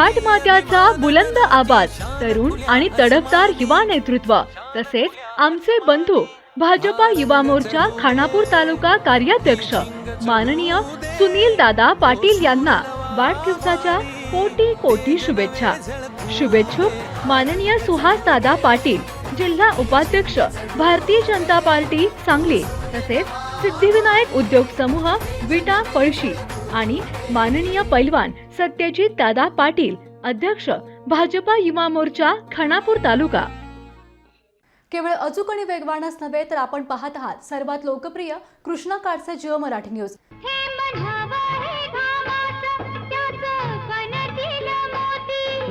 घाटमात्याचा बुलंद आवाज तरुण आणि तडफदार युवा नेतृत्व तसेच आमचे बंधू भाजपा युवा मोर्चा खानापूर तालुका कार्याध्यक्ष माननीय सुनील दादा पाटील यांना वाढदिवसाच्या कोटी कोटी शुभेच्छा. शुभेच्छुक माननीय सुहास दादा पाटील जिल्हा उपाध्यक्ष भारतीय जनता पार्टी सांगली तसेच सिद्धिविनायक उद्योग समूह विटा पळशी आणि माननीय पैलवान सत्यजित दादा पाटील अध्यक्ष भाजपा युवा मोर्चा खानापूर तालुका. केवळ अचूक आणि वेगवानच नव्हे तर आपण पाहत आहात सर्वात लोकप्रिय कृष्णा काडचे जिओ मराठी न्यूज.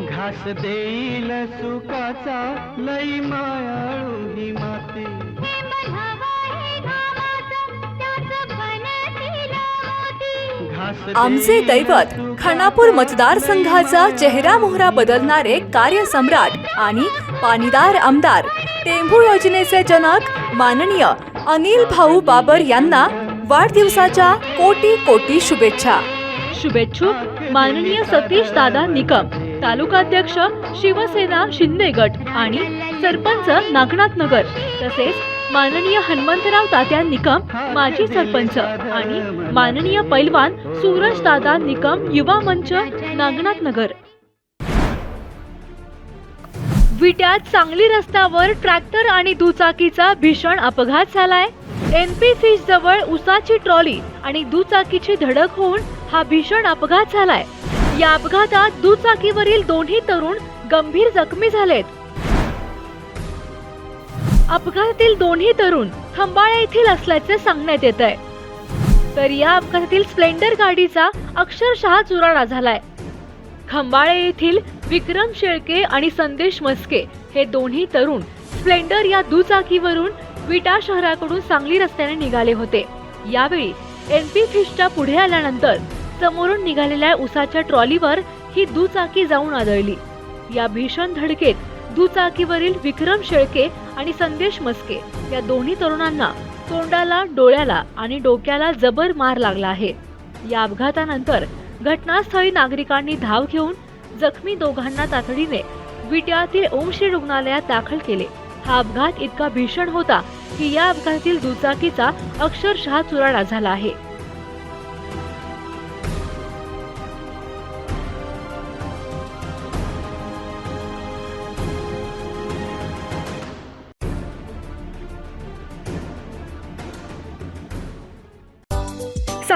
घास देईल सुखाचा लई मायाळू ही माती. आमचे दैवत खानापूर मतदारसंघाचा चेहरा मोहरा बदलणारे कार्यसम्राट आणि पाणीदार आमदार टेंभू योजनेचे जनक माननीय अनिल भाऊ बाबर यांना वाढदिवसाच्या कोटी कोटी शुभेच्छा. शुभेच्छुक माननीय सतीश दादा निकम तालुकाध्यक्ष शिवसेना शिंदे गट आणि सरपंच नागनाथ नगर तसेच माननीय हनुमंतराव तात्या निकम माजी सरपंच आणि माननीय पैलवान सूरज दादा निकम युवा मंच नागनाथ नगर. विट्यात सांगली रस्त्यावर ट्रॅक्टर आणि दुचाकीचा भीषण अपघात झालाय. एनपीसी जवळ उसाची ट्रॉली आणि दुचाकीची धडक होऊन हा भीषण अपघात झालाय. या अपघातात दुचाकीवरील दोन्ही तरुण गंभीर जखमी झालेत. अपघातातील दोन्ही तरुण खंबाळ्या येथील असल्याचे सांगण्यात येत आहे. तर या अपघातातील स्प्लेंडर गाडीचा अक्षरशः चुराडा झालाय. खंबाळे येथील विक्रम शेळके आणि संदेश मस्के हे दोन्ही तरुण स्प्लेंडर या दुचाकीवरून विटा शहराकडून सांगली रस्त्याने निघाले होते. यावेळी एन पी फिशच्या पुढे आल्यानंतर समोरून निघालेल्या उसाच्या ट्रॉलीवर ही दुचाकी जाऊन आदळली. या भीषण धडकेत दुचाकीवरील विक्रम शेळके आणि संदेश मस्के या दोन्ही तरुणांना तोंडाला डोळ्याला आणि डोक्याला जबर मार लागला आहे. या अपघातानंतर घटनास्थळी नागरिकांनी धाव घेऊन जखमी दोघांना तातडीने विट्यातील ओमश्री रुग्णालयात दाखल केले. हा अपघात इतका भीषण होता की या अपघातातील दुचाकीचा अक्षरशः चुराडा झाला आहे.